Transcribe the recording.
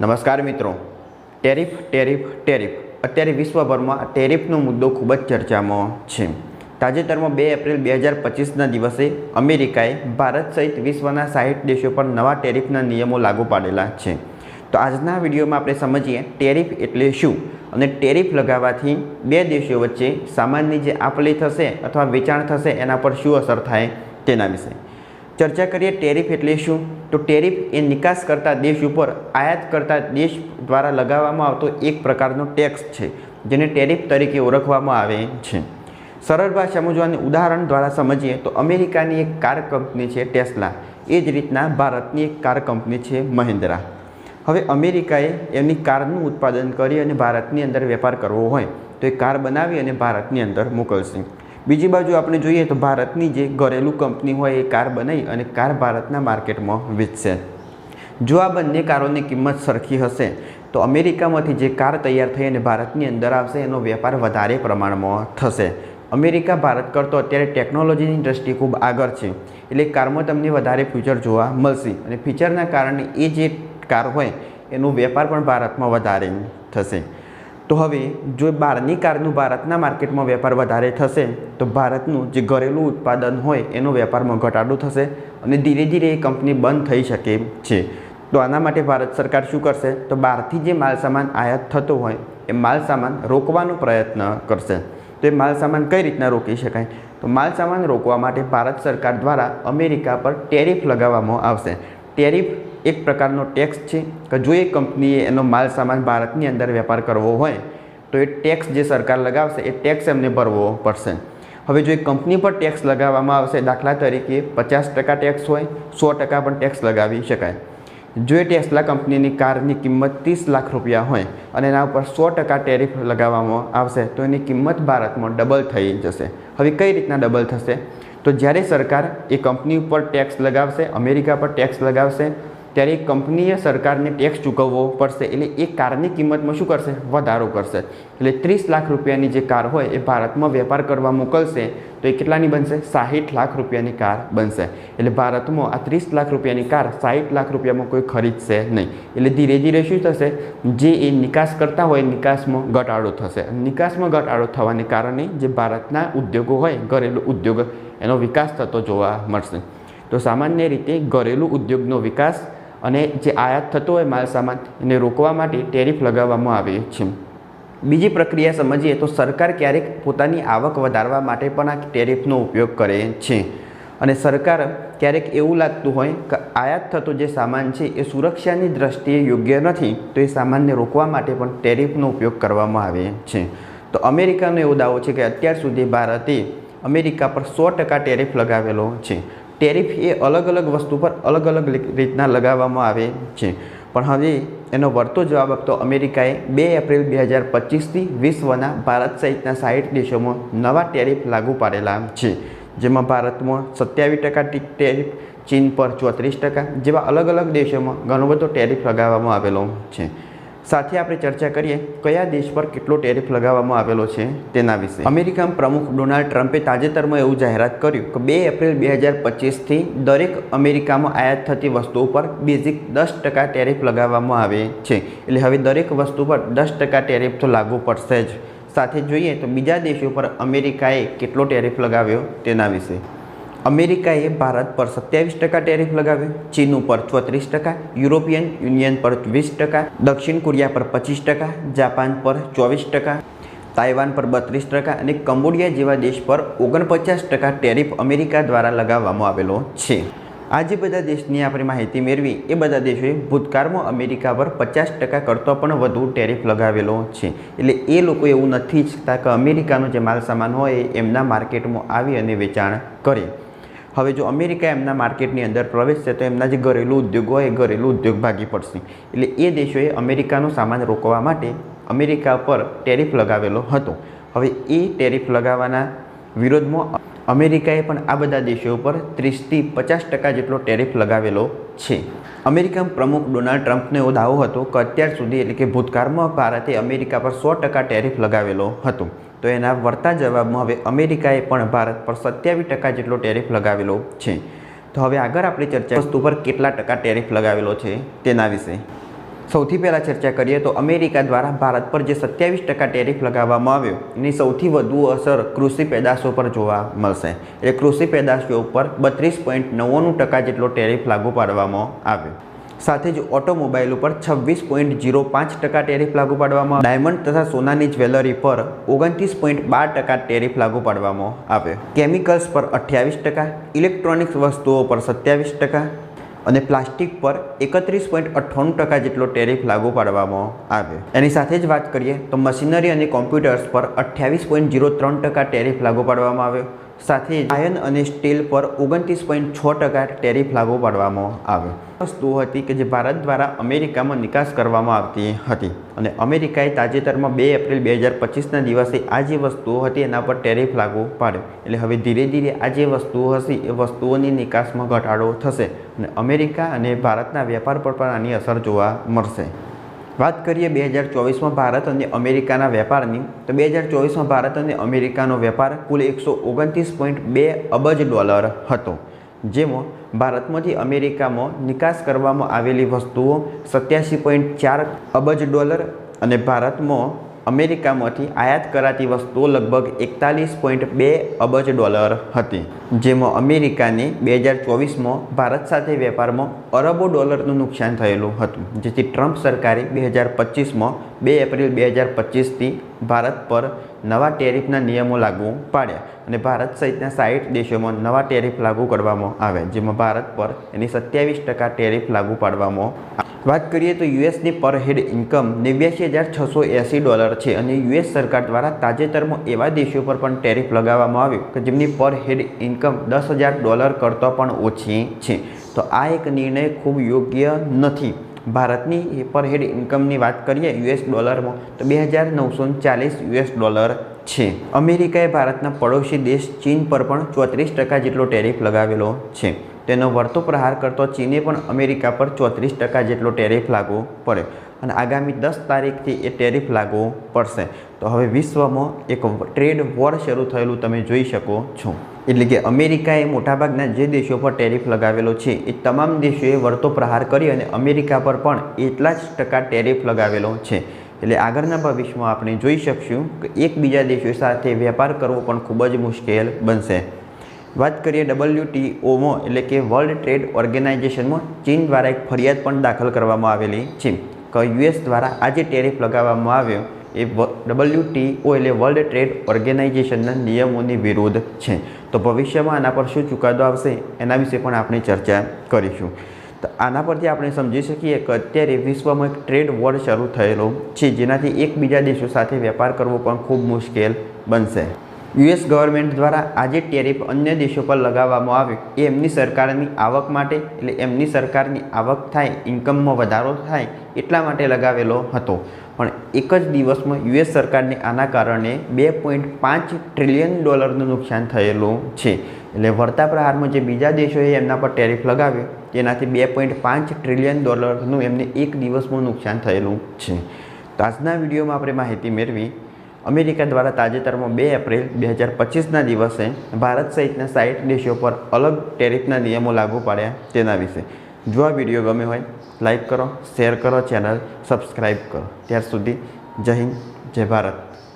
નમસ્કાર મિત્રો. Tariff tariff tariff. અત્યારે વિશ્વભરમાં ટેરિફનો મુદ્દો ખૂબ જ ચર્ચામાં છે. તાજેતરમાં બે એપ્રિલ બે હજાર પચીસના દિવસે અમેરિકાએ ભારત સહિત વિશ્વના સાહીઠ દેશો પર નવા ટેરિફના નિયમો લાગુ પાડેલા છે. તો આજના વિડીયોમાં આપણે સમજીએ ટેરિફ એટલે શું અને ટેરિફ લગાવવાથી બે દેશો વચ્ચે સામાનની જે આપલે થશે અથવા વેચાણ થશે એના પર શું અસર થાય તેના વિશે. ચર્ચા કરીએ ટેરિફ એટલે શું? તો ટેરિફ એ નિકાસ કરતા દેશ ઉપર, આયાત કરતા દેશ દ્વારા લગાવવામાં આવતો એક પ્રકારનો ટેક્સ છે, જેને ટેરિફ તરીકે ઓળખવામાં આવે છે. સરળ ભાષામાં જો ઉદાહરણ દ્વારા સમજીએ તો અમેરિકાની એક કાર કંપની છે ટેસ્લા. એ જ રીતના ભારતની એક કાર કંપની છે મહિન્દ્રા. હવે અમેરિકાએ એમની કારનું ઉત્પાદન કરી અને ભારતની અંદર વેપાર કરવો હોય તો એ કાર બનાવી અને ભારતની અંદર મોકલશે. બીજી બાજુ આપણે જોઈએ તો ભારતની જે ઘરેલું કંપની હોય એ કાર બનાવી અને કાર ભારતના માર્કેટમાં વેચશે. જો આ બંને કારોની કિંમત સરખી હશે, તો અમેરિકામાંથી જે કાર તૈયાર થઈ અને ભારતની અંદર આવશે, એનો વેપાર વધારે પ્રમાણમાં થશે. અમેરિકા ભારત કરતો અત્યારે ટેકનોલોજીની દ્રષ્ટિએ ખૂબ આગળ છે, એટલે કારમાં તમને વધારે ફ્યુચર જોવા મળશે અને ફીચરના કારણે એ જે કાર હોય, એનો વેપાર પણ ભારતમાં વધારે થશે. તો હવે જો બહારની કારનું ભારતના માર્કેટમાં વેપાર વધારે થશે, તો ભારતનું જે ઘરેલું ઉત્પાદન હોય એનો વેપારમાં ઘટાડો થશે અને ધીરે ધીરે એ કંપની બંધ થઈ શકે છે. તો આના માટે ભારત સરકાર શું કરશે? તો બહારથી જે માલ સામાન આયાત થતો હોય, એ માલ સામાન રોકવાનો પ્રયત્ન કરશે. તો એ માલ સામાન કઈ રીતના રોકી શકાય? તો માલ સામાન રોકવા માટે ભારત સરકાર દ્વારા અમેરિકા પર ટેરિફ લગાવવામાં આવશે. ટેરિફ એક પ્રકારનો ટેક્સ છે કે જો એ કંપનીએ એનો માલ સામાન ભારતની અંદર વેપાર કરવો હોય, તો એ ટેક્સ જે સરકાર લગાવશે, એ ટેક્સ એમને ભરવો પડશે. હવે જો એ કંપની પર ટેક્સ લગાવવામાં આવશે, દાખલા તરીકે પચાસ ટકા ટેક્સ હોય, સો ટકા પણ ટેક્સ લગાવી શકાય. જો એ ટેસ્લા કંપનીની કારની કિંમત ત્રીસ લાખ રૂપિયા હોય અને એના ઉપર સો ટકા ટેરિફ લગાવવામાં આવશે, તો એની કિંમત ભારતમાં ડબલ થઈ જશે. હવે કઈ રીતના ડબલ થશે? તો જ્યારે સરકાર એ કંપની ઉપર ટેક્સ લગાવશે, અમેરિકા પર ટેક્સ લગાવશે ત્યારે કંપનીએ સરકારને ટેક્સ ચૂકવવો પડશે એટલે એ કારની કિંમતમાં શું કરશે? વધારો કરશે. એટલે ત્રીસ લાખ રૂપિયાની જે કાર હોય એ ભારતમાં વેપાર કરવા મોકલશે તો એ કેટલાની બનશે? સાહીઠ લાખ રૂપિયાની કાર બનશે. એટલે ભારતમાં આ ત્રીસ લાખ રૂપિયાની કાર સાહીઠ લાખ રૂપિયામાં કોઈ ખરીદશે નહીં. એટલે ધીરે ધીરે શું થશે? જે એ નિકાસ કરતા હોય નિકાસમાં ઘટાડો થશે. નિકાસમાં ઘટાડો થવાને કારણે જે ભારતના ઉદ્યોગો હોય, ઘરેલું ઉદ્યોગ, એનો વિકાસ થતો જોવા મળશે. તો સામાન્ય રીતે ઘરેલું ઉદ્યોગનો વિકાસ અને જે આયાત થતો હોય માલ સામાન, એને રોકવા માટે ટેરિફ લગાવવામાં આવે છે. બીજી પ્રક્રિયા સમજીએ તો સરકાર ક્યારેક પોતાની આવક વધારવા માટે પણ આ ટેરિફનો ઉપયોગ કરે છે. અને સરકાર ક્યારેક એવું લાગતું હોય કે આયાત થતો જે સામાન છે એ સુરક્ષાની દ્રષ્ટિએ યોગ્ય નથી, તો એ સામાનને રોકવા માટે પણ ટેરિફનો ઉપયોગ કરવામાં આવે છે. તો અમેરિકાનો એવો દાવો છે કે અત્યાર સુધી ભારતે અમેરિકા પર સો ટકા ટેરિફ લગાવેલો છે. ટેરિફ એ અલગ અલગ વસ્તુ પર અલગ અલગ રીતના લગાવવામાં આવે છે. પણ હવે એનો વળતો જવાબ આપતો અમેરિકાએ બે એપ્રિલ બે હજાર પચીસથી વિશ્વના ભારત સહિતના સાહીઠ દેશોમાં નવા ટેરિફ લાગુ પાડેલા છે. જેમાં ભારતમાં સત્યાવીસ ટકા ટેરિફ, ચીન પર ચોત્રીસ ટકા જેવા અલગ અલગ દેશોમાં ઘણો બધો ટેરિફ લગાવવામાં આવેલો છે. સાથે આપણે ચર્ચા કરીએ, કયા દેશ પર કેટલો ટેરિફ લગાવવામાં આવેલો છે તેના વિશે. અમેરિકાના પ્રમુખ ડોનાલ્ડ ટ્રમ્પે તાજેતરમાં એવું જાહેરાત કર્યું કે બે એપ્રિલ બે હજાર પચીસથી દરેક અમેરિકામાં આયાત થતી વસ્તુઓ પર બેઝિક દસ ટકા ટેરિફ લગાવવામાં આવે છે. એટલે હવે દરેક વસ્તુ પર દસ ટકા ટેરિફ તો લાગુ પડશે જ. સાથે જોઈએ તો બીજા દેશો પર અમેરિકાએ કેટલો ટેરિફ લગાવ્યો તેના વિશે. અમેરિકાએ ભારત પર સત્યાવીસ ટકા ટેરિફ લગાવ્યો. ચીન ઉપર ચોત્રીસ ટકા, યુરોપિયન યુનિયન પર વીસ ટકા, દક્ષિણ કોરિયા પર પચીસ ટકા, જાપાન પર ચોવીસ ટકા, તાઇવાન પર બત્રીસ ટકા અને કંબોડિયા જેવા દેશ પર ઓગણપચાસ ટકા ટેરિફ અમેરિકા દ્વારા લગાવવામાં આવેલો છે. આ જે બધા દેશની આપણે માહિતી મેળવી, એ બધા દેશોએ ભૂતકાળમાં અમેરિકા પર પચાસ ટકા કરતો પણ વધુ ટેરિફ લગાવેલો છે. એટલે એ લોકો એવું નથી ઈચ્છતા કે અમેરિકાનો જે માલસામાન હોય એ એમના માર્કેટમાં આવી અને વેચાણ કરે. હવે જો અમેરિકા એમના માર્કેટની અંદર પ્રવેશશે તો એમના જે ઘરેલું ઉદ્યોગ હોય એ ઘરેલું ઉદ્યોગ ભાગી પડશે. એટલે એ દેશોએ અમેરિકાનો સામાન રોકવા માટે અમેરિકા પર ટેરિફ લગાવેલો હતો. હવે એ ટેરિફ લગાવવાના વિરોધમાં અમેરિકાએ પણ આ બધા દેશો ઉપર ત્રીસથી પચાસ ટકા જેટલો ટેરિફ લગાવેલો છે. અમેરિકન પ્રમુખ ડોનાલ્ડ ટ્રમ્પનો એવો દાવો હતો કે અત્યાર સુધી એટલે કે ભૂતકાળમાં ભારતે અમેરિકા પર સો ટકા ટેરિફ લગાવેલો હતો. તો એના વળતા જવાબમાં હવે અમેરિકાએ પણ ભારત પર સત્યાવીસ ટકા જેટલો ટેરિફ લગાવેલો છે. તો હવે આગળ આપણી ચર્ચા વસ્તુ પર કેટલા ટકા ટેરિફ લગાવેલો છે તેના વિશે. સૌથી પહેલાં ચર્ચા કરીએ તો અમેરિકા દ્વારા ભારત પર જે સત્યાવીસ ટકા ટેરિફ લગાવવામાં આવ્યો, એની સૌથી વધુ અસર કૃષિ પેદાશો પર જોવા મળશે. એટલે કૃષિ પેદાશો ઉપર બત્રીસ પોઈન્ટ નવ્વાણું ટકા જેટલો ટેરિફ લાગુ પાડવામાં આવ્યો. સાથે જ ઓટોમોબાઈલ ઉપર છવ્વીસ પોઈન્ટ ઝીરો પાંચ ટકા ટેરિફ લાગુ પાડવામાં ડાયમંડ તથા સોનાની જ્વેલરી પર ઓગણત્રીસ પોઈન્ટ બાર ટકા ટેરિફ લાગુ પાડવામાં આવ્યો કેમિકલ્સ પર અઠ્યાવીસ ટકા, ઇલેક્ટ્રોનિક્સ વસ્તુઓ પર સત્યાવીસ ટકા અને પ્લાસ્ટિક પર એકત્રીસ પોઈન્ટ અઠ્ઠાણું ટકા જેટલો ટેરિફ લાગુ પાડવામાં આવે. એની સાથે જ વાત કરીએ તો મશીનરી અને કોમ્પ્યુટર્સ પર અઠ્યાવીસ પોઈન્ટ ઝીરો ત્રણ ટકા ટેરિફ લાગુ પાડવામાં આવ્યો સાથે આયર્ન અને સ્ટીલ પર ઓગણત્રીસ પોઈન્ટ છ ટકા ટેરિફ લાગુ પાડવામાં આવ્યો વસ્તુઓ હતી કે જે ભારત દ્વારા અમેરિકામાં નિકાસ કરવામાં આવતી હતી અને અમેરિકાએ તાજેતરમાં બે એપ્રિલ બે હજાર પચીસના દિવસે આ જે વસ્તુઓ હતી એના પર ટેરિફ લાગુ પાડ્યો. એટલે હવે ધીરે ધીરે આ જે વસ્તુઓ હશે એ વસ્તુઓની નિકાસમાં ઘટાડો થશે અને અમેરિકા અને ભારતના વેપાર પર પણ આની અસર જોવા મળશે. વાત કરીએ બે હજાર ચોવીસમાં ભારત અને અમેરિકાના વેપારની, તો બે હજાર ચોવીસમાં ભારત અને અમેરિકાનો વેપાર કુલ એકસો ઓગણત્રીસ પોઈન્ટ બે અબજ ડોલર હતો, જેમાં ભારતમાંથી અમેરિકામાં નિકાસ કરવામાં આવેલી વસ્તુઓ સત્યાસી પોઈન્ટ ચાર અબજ ડોલર અને ભારતમાં અમેરિકામાંથી આયાત કરાતી વસ્તુઓ લગભગ એકતાલીસ પોઈન્ટ બે અબજ ડોલર હતી, જેમાં અમેરિકાને બે હજાર ચોવીસમાં ભારત સાથે વેપારમાં અરબો ડોલરનું નુકસાન થયેલું હતું, જેથી ટ્રમ્પ સરકારે બે હજાર પચીસમાં બે એપ્રિલ બે હજાર પચીસથી ભારત પર નવા ટેરિફના નિયમો લાગુ પાડ્યા અને ભારત સહિતના સાઠ દેશોમાં નવા ટેરિફ લાગુ કરવામાં આવ્યા, જેમાં ભારત પર એની સત્યાવીસ ટકા ટેરિફ લાગુ પાડવામાં વાત કરીએ તો યુએસની પર હેડ ઇન્કમ નેવ્યાસી હજાર છસો એંસી ડોલર છે અને યુએસ સરકાર દ્વારા તાજેતરમાં એવા દેશો પર પણ ટેરિફ લગાવવામાં આવ્યો કે જેમની પર હેડ ઇન્કમ દસ હજાર ડોલર કરતાં પણ ઓછી છે. તો આ એક નિર્ણય ખૂબ યોગ્ય નથી. ભારતની પર હેડ ઇન્કમની વાત કરીએ યુએસ ડોલરમાં તો બે હજાર નવસો ચાલીસ યુએસ ડોલર છે. અમેરિકાએ ભારતના પડોશી દેશ ચીન પર પણ ચોત્રીસ ટકા જેટલો ટેરિફ લગાવેલો છે. તેનો વર્તો પ્રહાર કરતો ચીને પણ અમેરિકા પર ચોત્રીસ ટકા જેટલો ટેરિફ લાગુ પડ્યો અને આગામી દસ તારીખથી એ ટેરિફ લાગુ પડશે. તો હવે વિશ્વમાં એક ટ્રેડ વોર શરૂ થયેલું તમે જોઈ શકો છો. એટલે કે અમેરિકાએ મોટાભાગના જે દેશો પર ટેરિફ લગાવેલો છે, એ તમામ દેશોએ વર્તો પ્રહાર કરી અને અમેરિકા પર પણ એટલા જ ટકા ટેરિફ લગાવેલો છે. એટલે આગળના ભવિષ્યમાં આપણે જોઈ શકશું કે એકબીજા દેશો સાથે વેપાર કરવો પણ ખૂબ જ મુશ્કેલ બનશે. વાત કરીએ ડબલ્યુટીઓમાં એટલે કે વર્લ્ડ ટ્રેડ ઓર્ગેનાઇઝેશનમાં ચીન દ્વારા એક ફરિયાદ પણ દાખલ કરવામાં આવેલી છે. કે યુએસ દ્વારા આ જે ટેરિફ લગાવવામાં આવ્યો, એ ડબલ્યુટીઓ એટલે વર્લ્ડ ટ્રેડ ઓર્ગેનાઇઝેશનના નિયમોની વિરુદ્ધ છે. તો ભવિષ્યમાં આના પર શું ચુકાદો આવશે, એના વિશે પણ આપણે ચર્ચા કરીશું. તો આના પરથી આપણે સમજી શકીએ કે અત્યારે વિશ્વમાં એક ટ્રેડ વોર શરૂ થયેલો છે, જેનાથી એકબીજા દેશો સાથે વેપાર કરવો પણ ખૂબ મુશ્કેલ બનશે. યુએસ ગવર્મેન્ટ દ્વારા આજે ટેરિફ અન્ય દેશો પર લગાવવામાં આવ્યો એ એમની સરકારની આવક માટે એટલે એમની સરકારની આવક થાય ઇન્કમમાં વધારો થાય એટલા માટે લગાવેલો હતો. પણ એક જ દિવસમાં યુએસ સરકારને આના કારણે બે પોઈન્ટ પાંચ ટ્રિલિયન ડોલરનું નુકસાન થયેલું છે. એટલે વળતા પ્રહારમાં જે બીજા દેશોએ એમના પર ટેરિફ લગાવ્યો તેનાથી બે પોઈન્ટ પાંચ ટ્રિલિયન ડોલરનું એમને એક દિવસમાં નુકસાન થયેલું છે. તો આજના વિડીયોમાં આપણે માહિતી મેળવી. અમેરિકા દ્વારા તાજેતરમાં બે એપ્રિલ બે હજાર પચીસના દિવસે ભારત સહિતના સાઠ દેશો પર અલગ ટેરિફના નિયમો લાગુ પાડ્યા તેના વિશે. જો આ વીડિયો ગમે હોય, લાઈક કરો, શેર કરો, ચેનલ સબસ્ક્રાઈબ કરો. ત્યાર સુધી જય હિન્દ, જય ભારત.